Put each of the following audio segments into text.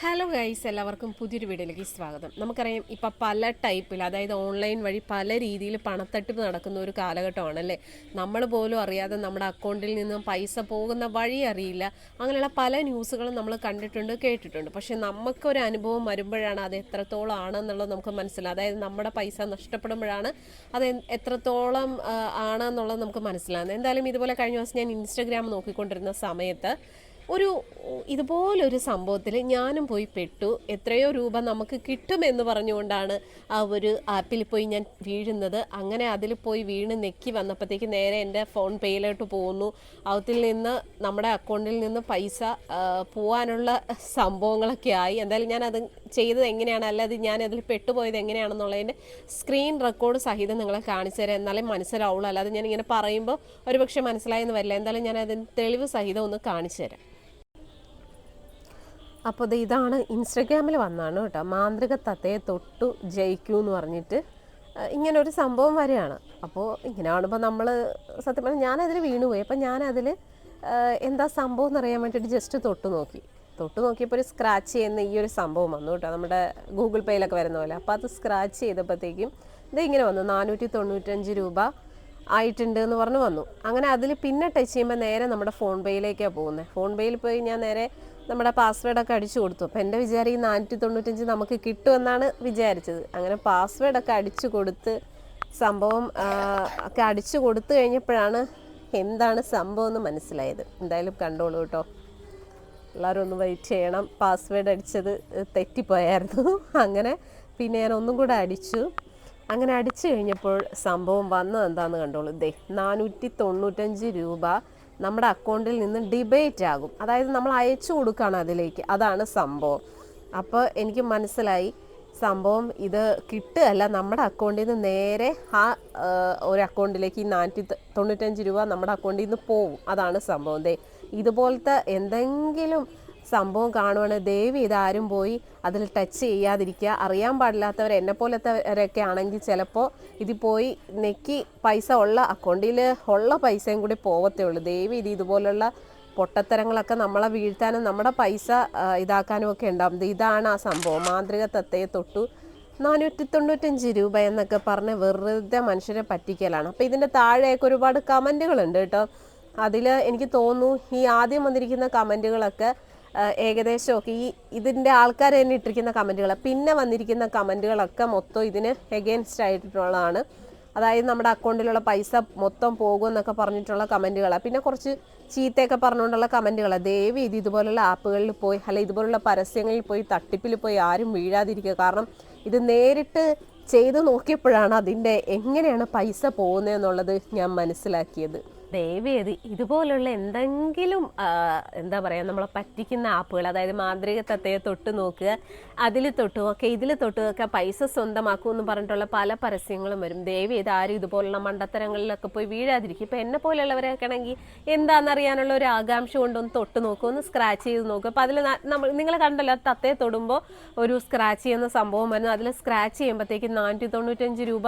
Hello guys എല്ലാവർക്കും പുതിയൊരു വീഡിയോയിലേക്ക് സ്വാഗതം. നമുക്കറിയാം ഇപ്പം പല ടൈപ്പിൽ അതായത് ഓൺലൈൻ വഴി പല രീതിയിൽ പണത്തട്ടിപ്പ് നടക്കുന്ന ഒരു കാലഘട്ടമാണല്ലേ? നമ്മൾ പോലും അറിയാതെ നമ്മുടെ അക്കൗണ്ടിൽ നിന്നും പൈസ പോകുന്ന വഴി അറിയില്ല. അങ്ങനെയുള്ള പല ന്യൂസുകളും നമ്മൾ കണ്ടിട്ടുണ്ട് കേട്ടിട്ടുണ്ട്. പക്ഷേ നമുക്കൊരു അനുഭവം വരുമ്പോഴാണ് അത് എത്രത്തോളം ആണെന്നുള്ളത് നമുക്ക് മനസ്സിലാവും അതായത് നമ്മുടെ പൈസ നഷ്ടപ്പെടുമ്പോഴാണ് അത് എത്രത്തോളം ആണെന്നുള്ളത് നമുക്ക് മനസ്സിലാകുന്നത് എന്തായാലും ഇതുപോലെ കഴിഞ്ഞ ദിവസം ഞാൻ ഇൻസ്റ്റഗ്രാം നോക്കിക്കൊണ്ടിരുന്ന സമയത്ത് ഒരു ഇതുപോലൊരു സംഭവത്തിൽ ഞാനും പോയി പെട്ടു. എത്രയോ രൂപ നമുക്ക് കിട്ടുമെന്ന് പറഞ്ഞുകൊണ്ടാണ് ആ ഒരു ആപ്പിൽ പോയി ഞാൻ വീഴുന്നത്. അങ്ങനെ അതിൽ പോയി വീണ് നെക്കി വന്നപ്പോഴത്തേക്ക് നേരെ എന്റെ ഫോൺ പേയിലോട്ട് പോകുന്നു അതിൽ നിന്ന് നമ്മുടെ അക്കൗണ്ടിൽ നിന്ന് പൈസ പോവാനുള്ള സംഭവങ്ങളൊക്കെ ആയി. എന്തായാലും ഞാൻ അത് ചെയ്തത് എങ്ങനെയാണ്? അല്ലാതെ ഞാൻ അതിൽ പെട്ടുപോയത് എങ്ങനെയാണെന്നുള്ളതിന്റെ സ്ക്രീൻ റെക്കോർഡ് സഹിതം നിങ്ങളെ കാണിച്ചു തരാം. എന്നാലേ മനസ്സിലാവുള്ളൂ. അല്ലാതെ ഞാൻ ഇങ്ങനെ പറയുമ്പോൾ ഒരുപക്ഷെ മനസ്സിലായെന്ന് വരില്ല. എന്തായാലും ഞാൻ അതിന് തെളിവ് സഹിതം ഒന്ന് കാണിച്ചു തരാം. അപ്പോൾ ഇതാണ് ഇൻസ്റ്റഗ്രാമിൽ വന്നാണ് കേട്ടോ. മാന്ത്രിക തത്തയെ തൊട്ടു ജയിക്കൂ എന്ന് പറഞ്ഞിട്ട് ഇങ്ങനെ ഒരു സംഭവം വരെയാണ്. അപ്പോൾ ഇങ്ങനെ കാണുമ്പോൾ നമ്മൾ സത്യം പറഞ്ഞാൽ ഞാനതിൽ വീണുപോയി. അപ്പം ഞാനതിൽ എന്താ സംഭവം എന്നറിയാൻ വേണ്ടിയിട്ട് ജസ്റ്റ് തൊട്ട് നോക്കി. തൊട്ട് നോക്കിയപ്പോൾ ഒരു സ്ക്രാച്ച് ചെയ്യുന്ന ഈ ഒരു സംഭവം വന്നു കേട്ടോ. നമ്മുടെ ഗൂഗിൾ പേയിലൊക്കെ വരുന്ന പോലെ. അപ്പോൾ അത് സ്ക്രാച്ച് ചെയ്തപ്പോഴത്തേക്കും ഇത് ഇങ്ങനെ വന്നു. നാനൂറ്റി തൊണ്ണൂറ്റഞ്ച് രൂപ ആയിട്ടുണ്ട് എന്ന് പറഞ്ഞ് വന്നു. അങ്ങനെ അതിൽ പിന്നെ ടച്ച് ചെയ്യുമ്പോൾ നേരെ നമ്മുടെ ഫോൺ പേയിലേക്കാണ് പോകുന്നത് ഫോൺ പേയിൽ പോയി ഞാൻ നേരെ നമ്മുടെ പാസ്വേഡൊക്കെ അടിച്ചു കൊടുത്തു. അപ്പോൾ എന്റെ വിചാരം ഈ നാനൂറ്റി തൊണ്ണൂറ്റഞ്ച് നമുക്ക് കിട്ടുമെന്നാണ് വിചാരിച്ചത്. അങ്ങനെ പാസ്വേഡൊക്കെ അടിച്ചു കൊടുത്ത് സംഭവം ഒക്കെ അടിച്ചു കൊടുത്തു കഴിഞ്ഞപ്പോഴാണ് എന്താണ് സംഭവം എന്ന് മനസ്സിലായത്. എന്തായാലും കണ്ടോളൂ കേട്ടോ. എല്ലാവരും ഒന്ന് വെയിറ്റ് ചെയ്യണം. പാസ്വേഡ് അടിച്ചത് തെറ്റിപ്പോയായിരുന്നു. അങ്ങനെ പിന്നെ ഞാൻ ഒന്നും കൂടെ അടിച്ചു. അങ്ങനെ അടിച്ചു കഴിഞ്ഞപ്പോൾ സംഭവം വന്നത് എന്താണെന്ന് കണ്ടോളൂ. ദേ നാനൂറ്റി തൊണ്ണൂറ്റഞ്ച് രൂപ നമ്മുടെ അക്കൗണ്ടിൽ നിന്ന് ഡിബേറ്റ് ആകും. അതായത് നമ്മൾ അയച്ചു കൊടുക്കുകയാണ് അതിലേക്ക്. അതാണ് സംഭവം. അപ്പോൾ എനിക്ക് മനസ്സിലായി സംഭവം ഇത് കിട്ടുകയല്ല. നമ്മുടെ അക്കൗണ്ടിൽ നിന്ന് നേരെ ആ ഒരു അക്കൗണ്ടിലേക്ക് ഈ നാനൂറ്റി തൊണ്ണൂറ്റഞ്ച് രൂപ നമ്മുടെ അക്കൗണ്ടിൽ നിന്ന് പോവും. അതാണ് സംഭവം. ദേ ഇതുപോലത്തെ എന്തെങ്കിലും സംഭവം കാണുവാണ്. ദയവ് ഇതാരും പോയി അതിൽ ടച്ച് ചെയ്യാതിരിക്കുക. അറിയാൻ പാടില്ലാത്തവർ എന്നെ പോലത്തെവരൊക്കെ ആണെങ്കിൽ ചിലപ്പോൾ ഇത് പോയി നെക്കി പൈസ ഉള്ള അക്കൗണ്ടിൽ ഉള്ള പൈസയും കൂടി പോവത്തേ ഉള്ളൂ. ദയവ് ഇത് ഇതുപോലുള്ള പൊട്ടത്തരങ്ങളൊക്കെ നമ്മളെ വീഴ്ത്താനും നമ്മുടെ പൈസ ഇതാക്കാനും ഒക്കെ ഉണ്ടാവും. ഇതാണ് ആ സംഭവം. മാന്ത്രിക തത്തയെ തൊട്ടു നാനൂറ്റി തൊണ്ണൂറ്റഞ്ച് രൂപ എന്നൊക്കെ പറഞ്ഞ് വെറുതെ മനുഷ്യരെ പറ്റിക്കലാണ്. അപ്പോൾ ഇതിന്റെ താഴെയൊക്കെ ഒരുപാട് കമന്റുകളുണ്ട് കേട്ടോ. അതിൽ എനിക്ക് തോന്നുന്നു ഈ ആദ്യം വന്നിരിക്കുന്ന കമന്റുകളൊക്കെ ഏകദേശമൊക്കെ ഈ ഇതിന്റെ ആൾക്കാർ തന്നെ ഇട്ടിരിക്കുന്ന കമന്റുകൾ പിന്നെ വന്നിരിക്കുന്ന കമന്റുകളൊക്കെ മൊത്തം ഇതിന് എഗെയിൻസ്റ്റ് ആയിട്ടുള്ളതാണ്. അതായത് നമ്മുടെ അക്കൗണ്ടിലുള്ള പൈസ മൊത്തം പോകും എന്നൊക്കെ പറഞ്ഞിട്ടുള്ള കമന്റുകളാണ് പിന്നെ കുറച്ച് ചീത്തയൊക്കെ പറഞ്ഞുകൊണ്ടുള്ള കമന്റുകളാണ് ദയവ് ഇത് ഇതുപോലുള്ള ആപ്പുകളിൽ പോയി അല്ല ഇതുപോലുള്ള പരസ്യങ്ങളിൽ പോയി തട്ടിപ്പിൽ പോയി ആരും വീഴാതിരിക്കുക. കാരണം ഇത് നേരിട്ട് ചെയ്ത് നോക്കിയപ്പോഴാണ് അതിന്റെ എങ്ങനെയാണ് പൈസ പോകുന്നത് എന്നുള്ളത് ഞാൻ മനസ്സിലാക്കിയത്. ദയവേത് ഇതുപോലുള്ള എന്തെങ്കിലും എന്താ പറയുക നമ്മളെ പറ്റിക്കുന്ന ആപ്പുകൾ അതായത് മാന്ത്രിക തത്തയെ തൊട്ട് നോക്കുക അതിൽ തൊട്ട് നോക്കുക ഇതിൽ തൊട്ട് നോക്കുക പൈസ സ്വന്തമാക്കും എന്ന് പറഞ്ഞിട്ടുള്ള പല പരസ്യങ്ങളും വരും. ദയവേത് ആരും ഇതുപോലുള്ള മണ്ടത്തരങ്ങളിലൊക്കെ പോയി വീഴാതിരിക്കും ഇപ്പം എന്നെ പോലെയുള്ളവരൊക്കെ ആണെങ്കിൽ എന്താണെന്നറിയാനുള്ള ഒരു ആകാംക്ഷ കൊണ്ടൊന്ന് തൊട്ട് നോക്കും ഒന്ന് സ്ക്രാച്ച് ചെയ്ത് നോക്കും അപ്പോൾ അതിൽ നമ്മൾ നിങ്ങൾ കണ്ടല്ലോ തത്തയെ തൊടുമ്പോൾ ഒരു സ്ക്രാച്ച് ചെയ്യുന്ന സംഭവം വരുന്നു. അതിൽ സ്ക്രാച്ച് ചെയ്യുമ്പോഴത്തേക്ക് നാനൂറ്റി തൊണ്ണൂറ്റഞ്ച് രൂപ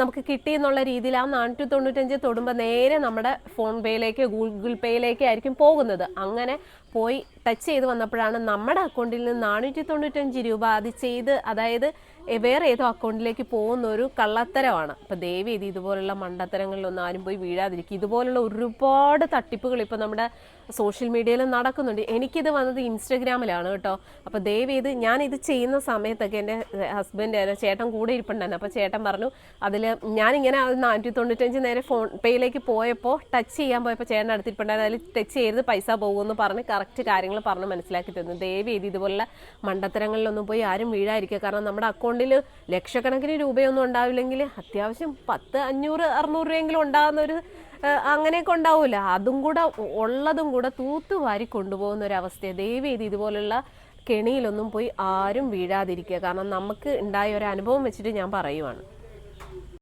നമുക്ക് കിട്ടി എന്നുള്ള രീതിയിൽ ആ നാനൂറ്റി തൊണ്ണൂറ്റഞ്ച് തൊടുമ്പോൾ നേരെ നമ്മുടെ ഫോൺ പേയിലേക്ക് ഗൂഗിൾ പേയിലേക്ക് ആയിരിക്കും പോകുന്നത്. അങ്ങനെ പോയി ടച്ച് ചെയ്ത് വന്നപ്പോഴാണ് നമ്മുടെ അക്കൗണ്ടിൽ നിന്ന് നാനൂറ്റി തൊണ്ണൂറ്റഞ്ച് രൂപ അത് ചെയ്ത് അതായത് വേറെ ഏതോ അക്കൗണ്ടിലേക്ക് പോകുന്ന ഒരു കള്ളത്തരമാണ്. അപ്പോൾ ദയവ് ഇത് ഇതുപോലുള്ള മണ്ടത്തരങ്ങളിലൊന്നും ആരും പോയി വീഴാതിരിക്കും ഇതുപോലുള്ള ഒരുപാട് തട്ടിപ്പുകൾ ഇപ്പോൾ നമ്മുടെ സോഷ്യൽ മീഡിയയിൽ നടക്കുന്നുണ്ട്. എനിക്കിത് വന്നത് ഇൻസ്റ്റഗ്രാമിലാണ് കേട്ടോ. അപ്പോൾ ഇത് ഞാൻ ഇത് ചെയ്യുന്ന സമയത്തൊക്കെ എന്റെ ഹസ്ബൻഡ് ചേട്ടൻ കൂടെ ഇരിപ്പുണ്ടായിരുന്നു. അപ്പോൾ ചേട്ടൻ പറഞ്ഞു അതിൽ ഞാനിങ്ങനെ നാനൂറ്റി തൊണ്ണൂറ്റഞ്ച് നേരെ ഫോൺ പേയിലേക്ക് പോയപ്പോൾ ടച്ച് ചെയ്യാൻ പോയപ്പോൾ ചേട്ടൻ അടുത്തിരിപ്പുണ്ടായിരുന്നു അതിൽ ടച്ച് ചെയ്ത് പൈസ പോകുമെന്ന് പറഞ്ഞ് കറക്റ്റ് കാര്യങ്ങൾ പറഞ്ഞ് മനസ്സിലാക്കി തരുന്നു ദയവ് ചെയ്ത് ഇതുപോലുള്ള മണ്ടത്തരങ്ങളിലൊന്നും പോയി ആരും വീഴായിരിക്കുക കാരണം നമ്മുടെ അക്കൗണ്ടിൽ ലക്ഷക്കണക്കിന് രൂപയൊന്നും ഉണ്ടാവില്ലെങ്കിൽ അത്യാവശ്യം പത്ത് അഞ്ഞൂറ് അറുന്നൂറ് രൂപയെങ്കിലും ഉണ്ടാകുന്ന ഒരു അങ്ങനെയൊക്കെ ഉണ്ടാവില്ല അതും കൂടെ ഉള്ളതും കൂടെ തൂത്തുവാരി കൊണ്ടുപോകുന്ന ഒരു അവസ്ഥയാണ് ദയവ് ചെയ്ത് ഇതുപോലുള്ള കെണിയിലൊന്നും പോയി ആരും വീഴാതിരിക്കുക. കാരണം നമുക്ക് ഉണ്ടായ ഒരു അനുഭവം വെച്ചിട്ട് ഞാൻ പറയുവാണ്.